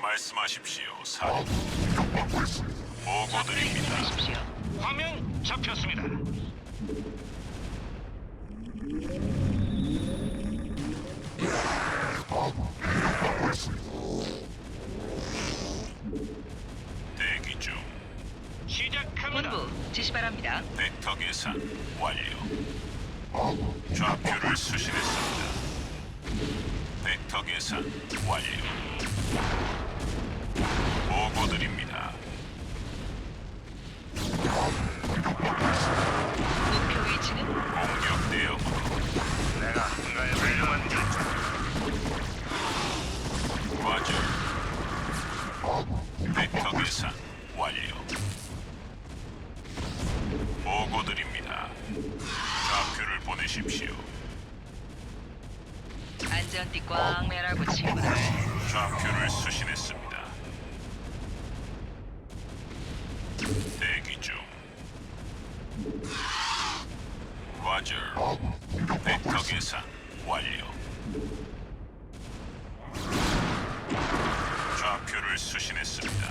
말씀하십시오, 사령. 좌표를 보고드립니다. 화면 잡혔습니다. 대기 중. 시작합니다. 본부 지시 바랍니다. 벡터 계산 완료. 좌표를 수신했습니다. 벡터 계산 완료. 보고드립니다. 목표 위치는 공격 대응으로 내가 한가에 훌륭한 결정. 과절. 벡터 계산 완료. 보고 드립니다. 좌표를 보내십시오. 안전띠 꽝 매라고 친구들. 좌표를 수신했습니다. 대기 중. 과절. 벡터 계산 완료. 좌표를 수신했습니다.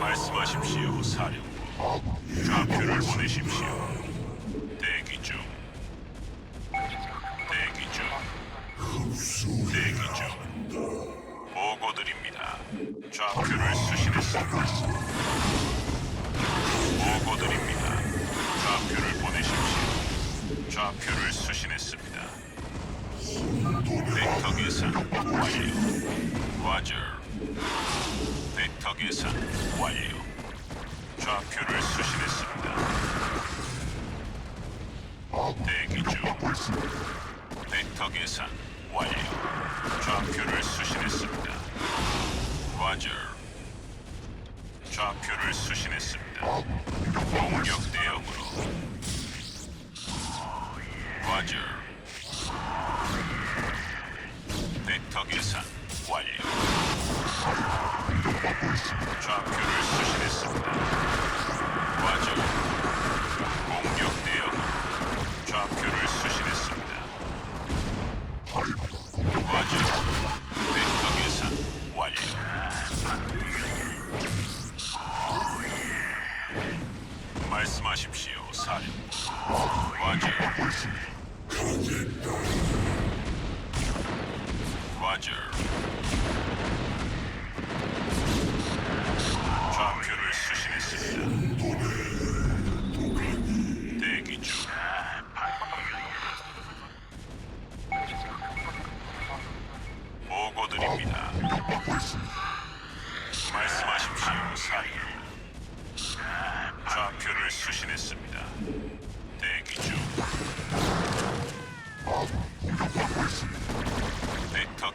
말씀하십시오, 사령부. 좌표를 보내십시오. 대기 중. 대기 중. 대기 중. 보고 드립니다. 좌표를 수신했습니다. 보고 드립니다. 좌표를 보내십시오. 좌표를 수신했습니다. 벡터 계산 완료. 과절. 벡터 계산 완료. 좌표를 수신했습니다. 대기 중. 벡터 계산 완료. 좌표를 수신했습니다. 과절. 좌표를 수신했습니다. 공격 대응으로. 과절. 벡터 계산 완료. 좌표를 수신했습니다. 과절. 말씀하십시오, 사령. 과절. 과절. 좌표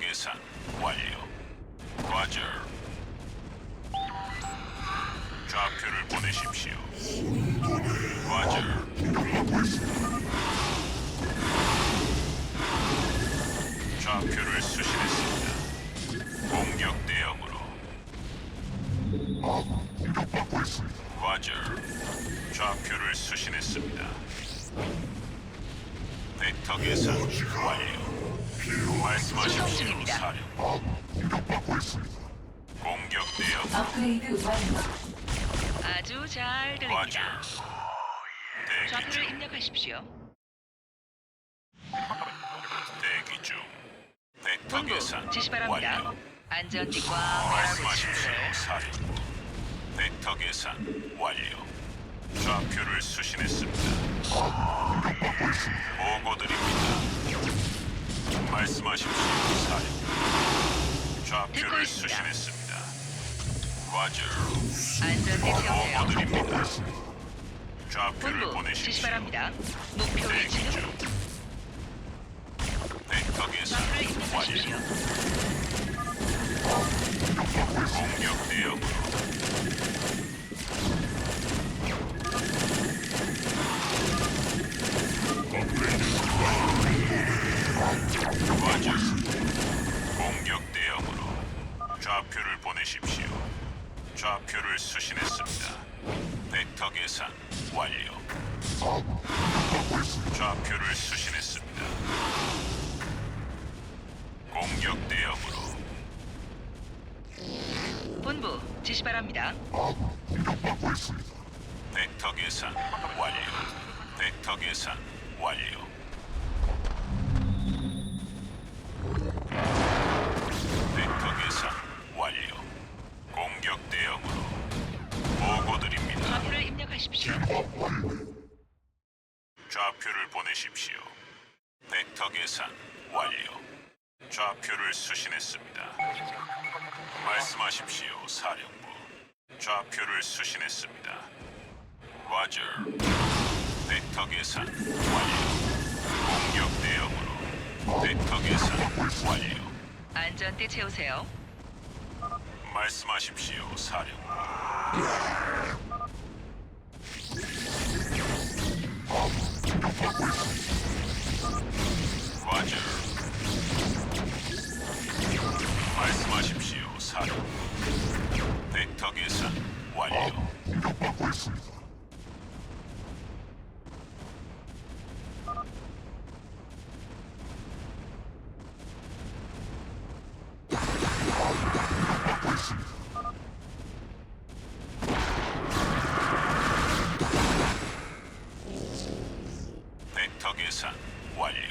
계산 완료. 과절. 좌표를 보내십시오. 과절. 좌표를 수신했습니다. 공격 대응으로. 과절. 좌표를 수신했습니다. 벡터 계산 완료. 말씀하십시오, 중입니다. 사령. 공격 대응 업그레이드 완료. 아주 잘. 들립니다. 대기 좌표를 중. 입력하십시오. 대기 중. 본부 계산 지시 바랍니다. 완료. 안전띠 꽝 매라고 말씀하십시오. 벡터 계산 완료. 좌표를 수신했습니다. 보고드립니다. 말씀하십시오, 사령부. 듣고 좌표를 있습니다. 수신했습니다. 보고드립니다. 좌표를 본부 보내십시오. 바랍니다. 목표 대기 위치는 중. 벡터 계산 좌표를 완료. 입력하십시오. 대응으로. 좌표를 보내십시오. 좌표를 수신했습니다. 벡터 계산 완료. 좌표를 수신했습니다. 공격 대응으로. 본부 지시 바랍니다. 벡터 계산 완료. 벡터 계산 완료. 좌표를 보내십시오. 벡터 계산 완료. 좌표를 수신했습니다. 말씀하십시오, 사령부. 좌표를 수신했습니다. 과저. 벡터 계산 완료. 공격 대응으로 벡터 계산 완료. 안전띠 채우세요. 말씀하십시오, 사령부. 벡터 계산 완료.